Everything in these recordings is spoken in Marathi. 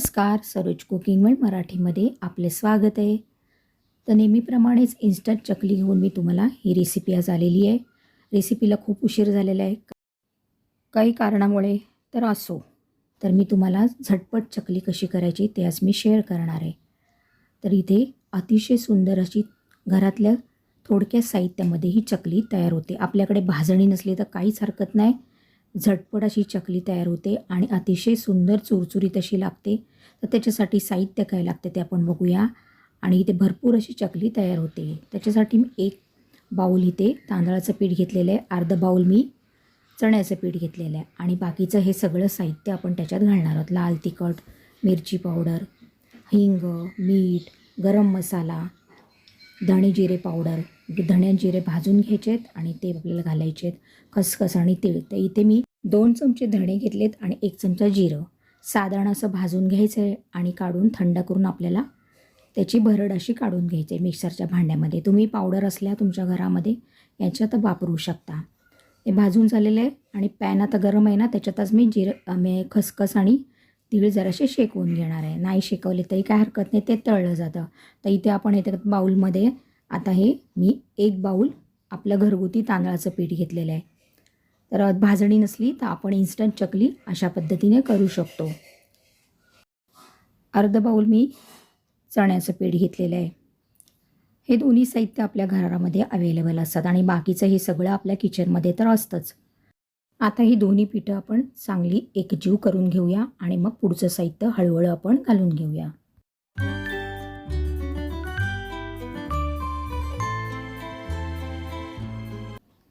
नमस्कार सरोज कुकिंग वेळ मराठीमध्ये आपले स्वागत आहे. तर नेहमीप्रमाणेच इन्स्टंट चकली घेऊन मी तुम्हाला ही रेसिपी आज आलेली आहे. रेसिपीला खूप उशीर झालेला आहे. काही कारणामुळे तर असो. तर मी तुम्हाला झटपट चकली कशी करायची ते आज मी शेअर करणार आहे. तर इथे अतिशय सुंदर अशी घरातल्या थोडक्या साहित्यामध्ये ही चकली तयार होते. आपल्याकडे भाजणी नसली तर काहीच हरकत नाही. झटपट अशी चकली तयार होते आणि अतिशय सुंदर चुरचुरीत अशी लागते. तर त्याच्यासाठी साहित्य काय लागते ते आपण बघूया. आणि इथे भरपूर अशी चकली तयार होते. त्याच्यासाठी मी एक बाऊल इथे तांदळाचं पीठ घेतलेलं आहे. अर्ध बाऊल मी चण्याचं पीठ घेतलेलं आहे. आणि बाकीचं हे सगळं साहित्य आपण त्याच्यात घालणार आहोत. लाल तिखट मिरची पावडर हिंग मीठ गरम मसाला धणे जिरे पावडर धणे जिरे भाजून घ्यायचे आहेत आणि ते आपल्याला घालायचे आहेत खसखस आणि तीळ. तर इथे मी दोन चमचे धणे घेतलेत आणि एक चमचा जिरं. साधारण असं भाजून घ्यायचं आहे आणि काढून थंड करून आपल्याला त्याची भरड अशी काढून घ्यायची आहे मिक्सरच्या भांड्यामध्ये. तुम्ही पावडर असल्या तुमच्या घरामध्ये याच्यात वापरू शकता. हे भाजून झालेलं आहे आणि पॅन आता गरम आहे ना त्याच्यातच मी जिरं मी खसखस आणि तीळ जरासे शेकवून घेणार आहे. नाही शेकवले तरी काय हरकत नाही ते तळलं जातं. तर इथे आपण येते बाऊलमध्ये आता हे मी एक बाऊल आपलं घरगुती तांदळाचं पीठ घेतलेलं आहे. तर भाजणी नसली तर आपण इन्स्टंट चकली अशा पद्धतीने करू शकतो. अर्ध बाऊल मी चण्याचं पीठ घेतलेलं आहे. हे दोन्ही साहित्य आपल्या घरामध्ये अवेलेबल असतात आणि बाकीचं हे सगळं आपल्या किचनमध्ये तर असतंच. आता ही दोन्ही पिठं आपण चांगली एकजीव करून घेऊया आणि मग पुढचं साहित्य हळूहळू आपण घालून घेऊया.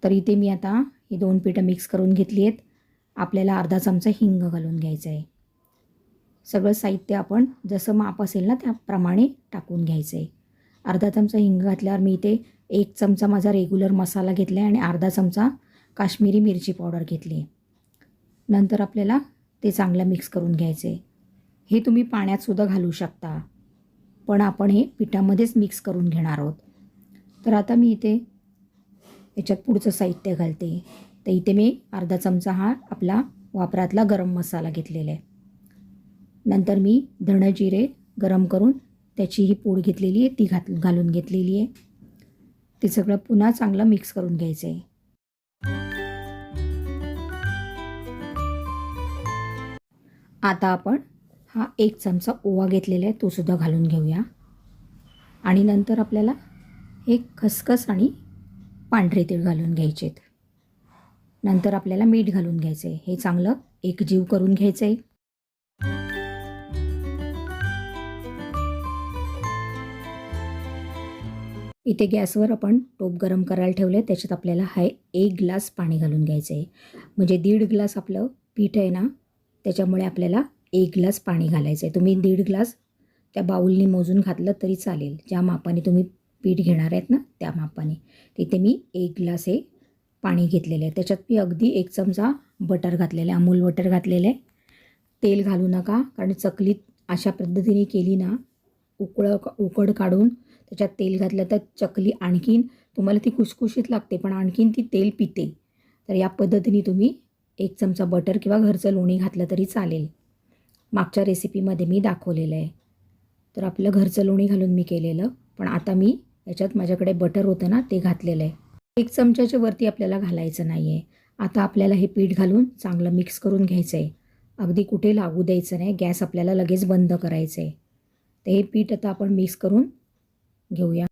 तर इथे मी आता ही दोन पिठं मिक्स करून घेतली आहेत. आपल्याला अर्धा चमचा हिंग घालून घ्यायचं आहे सगळं साहित्य आपण जसं माप असेल ना त्याप्रमाणे टाकून घ्यायचं आहे अर्धा चमचा हिंग घातल्यावर मी इथे एक चमचा माझा रेग्युलर मसाला घेतला आहे आणि अर्धा चमचा काश्मीरी मिरची पावडर घेतली नंतर आपल्याला ते चांगलं मिक्स करून घ्यायचं आहे हे तुम्ही पाण्यातसुद्धा घालू शकता. पण आपण हे पिठामध्येच मिक्स करून घेणार आहोत. तर आता मी इथे याच्यात पुढचं साहित्य घालते. तर इथे मी अर्धा चमचा हा आपला वापरातला गरम मसाला घेतलेला आहे. नंतर मी धणं जिरे गरम करून त्याची ही पूड घेतलेली आहे ती घात घालून घेतलेली आहे. ते सगळं पुन्हा चांगलं मिक्स करून घ्यायचं आहे. आता आपण हा एक चमचा ओवा घेतलेला आहे तोसुद्धा घालून घेऊया. आणि नंतर आपल्याला हे खसखस आणि पांढरे तीळ घालून घ्यायचे आहेत नंतर आपल्याला मीठ घालून घ्यायचं आहे हे चांगलं एकजीव करून घ्यायचं आहे इथे गॅसवर आपण टोप गरम करायला ठेवलं आहे त्याच्यात आपल्याला हा एक ग्लास पाणी घालून घ्यायचं आहे म्हणजे दीड ग्लास आपलं पीठ आहे ना त्याच्यामुळे आपल्याला एक ग्लास पाणी घालायचं आहे तुम्ही दीड ग्लास त्या बाऊलनी मोजून घातलं तरी चालेल. ज्या मापाने तुम्ही पीठ घेणार आहेत ना त्या मापाने. तिथे मी एक ग्लास हे पाणी घेतलेलं आहे. त्याच्यात मी अगदी एक चमचा बटर घातलेलं आहे अमूल बटर घातलेलं आहे. तेल घालू नका कारण चकलीत अशा पद्धतीने केली ना उकळं उकड काढून त्याच्यात तेल घातलं तर चकली आणखीन तुम्हाला ती खुसखुशीत लागते पण आणखीन ती तेल पिते. तर या पद्धतीने तुम्ही एक चमचा बटर किंवा घरचं लोणी घातलं तरी चालेल. मागच्या रेसिपीमध्ये मी दाखवलेलं आहे. तर आपलं घरचं लोणी घालून मी केलेलं पण आता मी याच्यात माझ्याकडे बटर होतं ना ते घातलेलं आहे. एक चमच्याच्या वरती आपल्याला घालायचं नाही आहे आता आपल्याला हे पीठ घालून चांगलं मिक्स करून घ्यायचं आहे अगदी कुठे लागू द्यायचं नाही गॅस आपल्याला लगेच बंद करायचं आहे तर हे पीठ आता आपण मिक्स करून घेऊया.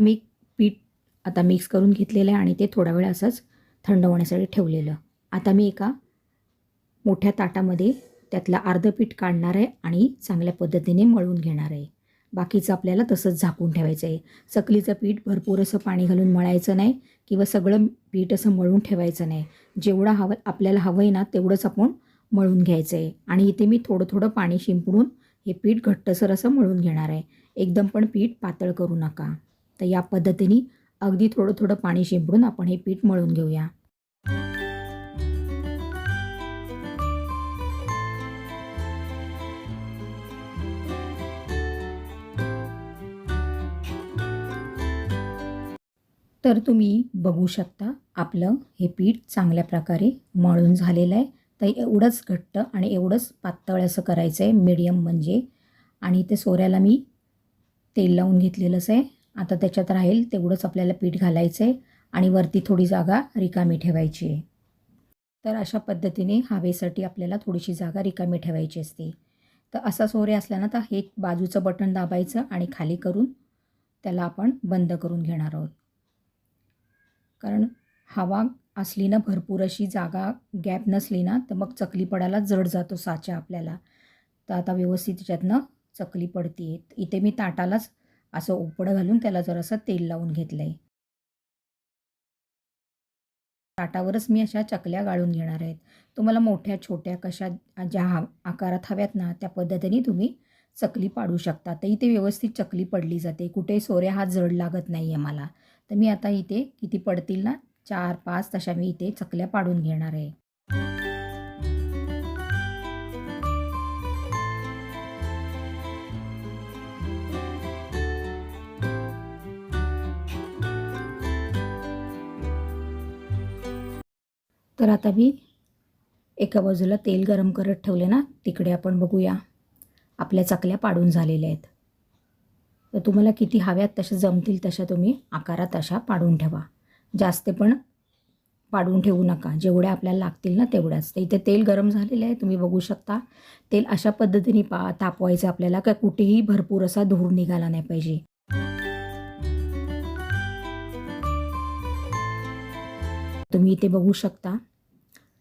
मी पीठ आता मिक्स करून घेतलेलं आहे आणि ते थोडा वेळ असंच थंड होण्यासाठी ठेवलेलं. आता मी एका मोठ्या ताटामध्ये त्यातलं अर्ध पीठ काढणार आहे आणि चांगल्या पद्धतीने मळून घेणार आहे. बाकीचं आपल्याला तसंच झाकून ठेवायचं आहे. चकलीचं पीठ भरपूर असं पाणी घालून मळायचं नाही किंवा सगळं पीठ असं मळून ठेवायचं नाही. जेवढं हवं आपल्याला हवं आहे ना तेवढंच आपण मळून घ्यायचं आहे. आणि इथे मी थोडं थोडं पाणी शिंपडून हे पीठ घट्टसर असं मळून घेणार आहे. एकदम पण पीठ पातळ करू नका. तर या पद्धतीने अगदी थोडं थोडं पाणी शिंपडून आपण हे पीठ मळून घेऊया. तर तुम्ही बघू शकता आपलं हे पीठ चांगल्या प्रकारे मळून झालेलं आहे. तर एवढंच घट्ट आणि एवढंच पातळ असं करायचं आहे मीडियम म्हणजे. आणि ते सोऱ्याला मी तेल लावून घेतलेलंच आहे. आता त्याच्यात राहील तेवढंच आपल्याला पीठ घालायचं आहे आणि वरती थोडी जागा रिकामी ठेवायची आहे. तर अशा पद्धतीने हवेसाठी आपल्याला थोडीशी जागा रिकामी ठेवायची असते. तर असा सोरे असल्यानं तर हे बाजूचं बटन दाबायचं आणि खाली करून त्याला आपण बंद करून घेणार आहोत. कारण हवा असली ना भरपूर अशी जागा गॅप नसली ना तर मग चकली पडायला जड जातो साचा आपल्याला. तर आता व्यवस्थित त्याच्यातनं चकली पडते इथे मी ताटालाच असं उपडं घालून त्याला जरासं तेल लावून घेतलं आहे ताटावरच मी अशा चकल्या गाळून घेणार आहेत. तुम्हाला मोठ्या छोट्या कशा ज्या हा आकारात हव्यात ना त्या पद्धतीने तुम्ही चकली पाडू शकता. तर इथे व्यवस्थित चकली पडली जाते. कुठे सोऱ्या हा जड लागत नाही आहे मला. तर मी आता इथे किती पडतील ना? चार पाच तशा मी इथे चकल्या पाडून घेणार आहे. तर आता मी एका बाजूला तेल गरम करत ठेवले ना? तिकडे आपण बघूया. आपल्या चकल्या पाडून झालेल्या आहेत. तर तुम्हाला किती हव्यात तशा जमतील तशा तुम्ही आकारात अशा पाडून ठेवा. जास्त पण पाडून ठेवू नका. जेवढ्या आपल्याला लागतील ना तेवढ्याच. तर इथे तेल गरम झालेलं आहे. तुम्ही बघू शकता. तेल अशा पद्धतीने पा तापवायचं आपल्याला का कुठेही भरपूर असा धूर निघाला नाही पाहिजे. तुम्ही इथे बघू शकता.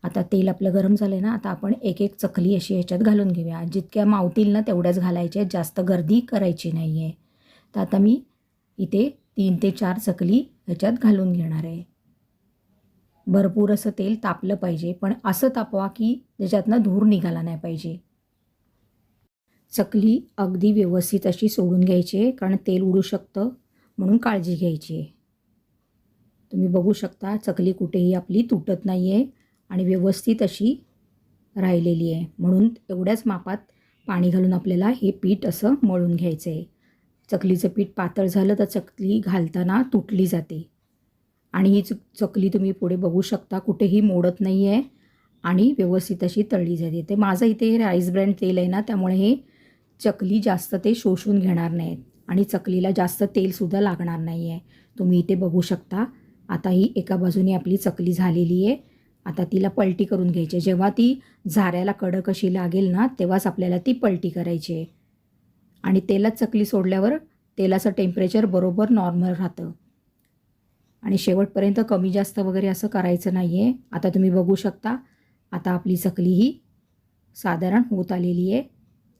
आता तेल आपलं गरम झालं आहे ना आता आपण एक एक चकली अशी ह्याच्यात घालून घेऊया. जितक्या मावतील ना तेवढ्याच घालायच्या आहेत. जास्त गर्दी करायची नाही आहे तर आता मी इथे तीन ते चार चकली ह्याच्यात घालून घेणार आहे. भरपूर असं तेल तापलं पाहिजे पण असं तापवा की त्याच्यातनं धूर निघाला नाही पाहिजे. चकली अगदी व्यवस्थित अशी सोडून घ्यायची आहे कारण तेल उडू शकतं म्हणून काळजी घ्यायची आहे. तुम्ही बघू शकता चकली कुठेही आपली तुटत नाही आहे आणि व्यवस्थित अशी राहिलेली आहे. म्हणून एवढ्याच मापात पाणी घालून आपल्याला हे पीठ असं मळून घ्यायचं आहे चकलीचं पीठ पातळ झालं तर चकली घालताना तुटली जाते. आणि ही च चकली तुम्ही पुढे बघू शकता कुठेही मोडत नाही आहे आणि व्यवस्थित अशी तळली जाते. ते माझं इथे हे राईस ब्रँड तेल आहे ना त्यामुळे हे चकली जास्त ते शोषून घेणार नाहीत आणि चकलीला जास्त तेलसुद्धा लागणार नाही आहे तुम्ही इथे बघू शकता आता ही एका बाजूने आपली चकली झालेली आहे. आता तिला पलटी करून घ्यायची आहे. जेव्हा ती झाऱ्याला कडक अशी लागेल ना तेव्हाच आपल्याला ती पलटी करायची आहे. आणि तेलात चकली सोडल्यावर तेलाचं टेम्परेचर बरोबर नॉर्मल राहतं. आणि शेवटपर्यंत कमी जास्त वगैरे असं करायचं नाही आहे आता तुम्ही बघू शकता आता आपली चकली ही साधारण होत आलेली आहे.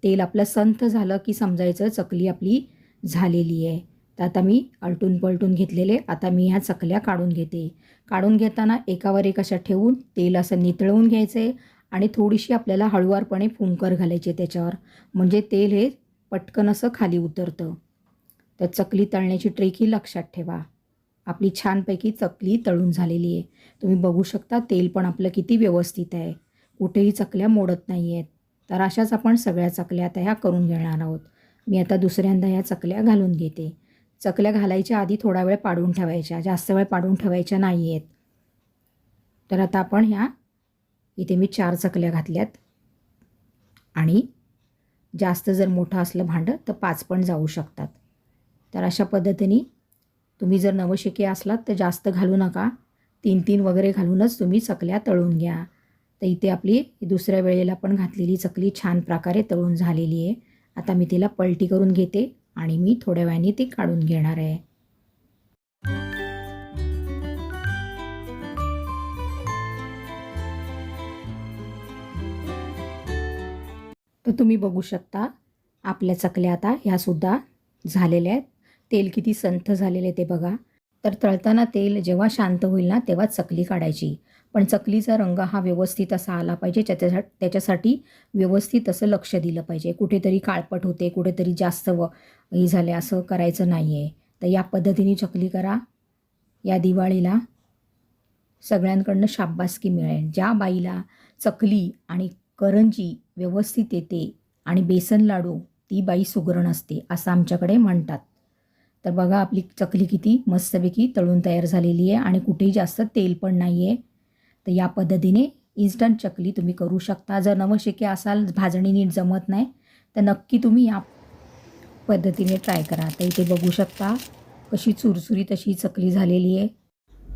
तेल आपलं संथ झालं की समजायचं चकली आपली झालेली आहे. तर आता मी अलटून पलटून घेतलेले आता मी ह्या चकल्या काढून घेते. काढून घेताना एकावर एक अशा ठेवून तेल असं नितळवून घ्यायचं आहे आणि थोडीशी आपल्याला हळुवारपणे फुंकर घालायची त्याच्यावर. म्हणजे तेल हे पटकन असं खाली उतरतं. तर चकली तळण्याची ट्रेकही लक्षात ठेवा. आपली छानपैकी चकली तळून झालेली आहे. तुम्ही बघू शकता तेल पण आपलं किती व्यवस्थित आहे. कुठेही चकल्या मोडत नाही आहेत तर अशाच आपण सगळ्या चकल्या आता ह्या करून घेणार आहोत. मी आता दुसऱ्यांदा ह्या चकल्या घालून घेते. चकल्या घालायच्या आधी थोडा वेळ पाडून ठेवायच्या. जास्त वेळ पाडून ठेवायच्या नाही आहेत तर आता आपण ह्या इथे मी चार चकल्या घातल्यात. आणि जास्त जर मोठं असलं भांडं तर पाच पण जाऊ शकतात. तर अशा पद्धतीने तुम्ही जर नवशिके असलात तर जास्त घालू नका. तीन तीन वगैरे घालूनच तुम्ही चकल्या तळून घ्या. तर इथे आपली दुसऱ्या वेळेला पण घातलेली चकली छान प्रकारे तळून झालेली आहे. आता मी तिला पलटी करून घेते आणि मी थोड्या वेळाने ती काढून घेणार आहे. तर तुम्ही बघू शकता आपल्या चकल्या आता ह्यासुद्धा झालेल्या आहेत. तेल किती संथ झालेले ते बघा. तर तळताना तेल जेव्हा शांत होईल ना तेव्हा चकली काढायची. पण चकलीचा रंग हा व्यवस्थित असा आला पाहिजे त्याच्यासा त्याच्यासाठी व्यवस्थित असं लक्ष दिलं पाहिजे. कुठेतरी काळपट होते कुठेतरी जास्त व हे झाले असं करायचं नाही आहे तर या पद्धतीने चकली करा. या दिवाळीला सगळ्यांकडनं शाब्बासकी मिळेल. ज्या बाईला चकली आणि करंजी व्यवस्थित येते आणि बेसन लाडू ती बाई सुगरण असते असं आमच्याकडे म्हणतात. तर बघा आपली चकली किती मस्तपैकी तळून तयार झालेली आहे आणि कुठेही जास्त तेल पण नाही आहे तर या पद्धतीने इन्स्टंट चकली तुम्ही करू शकता. जर नवशिके असाल भाजणी नीट जमत नाही तर नक्की तुम्ही या पद्धतीने ट्राय करा. तर इथे बघू शकता कशी चुरचुरीत अशी चकली झालेली आहे.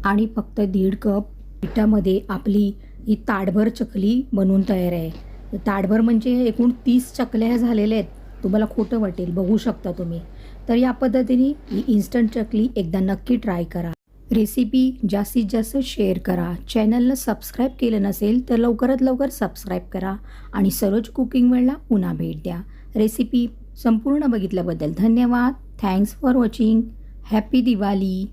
आणि फक्त दीड कप पिठामध्ये आपली ही ताटभर चकली बनवून तयार आहे. ताटभर म्हणजे एकूण तीस चकल्या झालेल्या आहेत. तुम्हाला खोटं वाटेल बघू शकता तुम्ही. तर या पद्धतीने ही इन्स्टंट चकली एकदा नक्की ट्राय करा. रेसिपी जास्तीत जास्त शेअर करा. चॅनलला सबस्क्राईब केलं नसेल तर लवकरात लवकर सबस्क्राईब करा आणि सरोज कुकिंग वेळला पुन्हा भेट द्या. रेसिपी संपूर्ण बघितल्याबद्दल धन्यवाद. Thanks for watching happy Diwali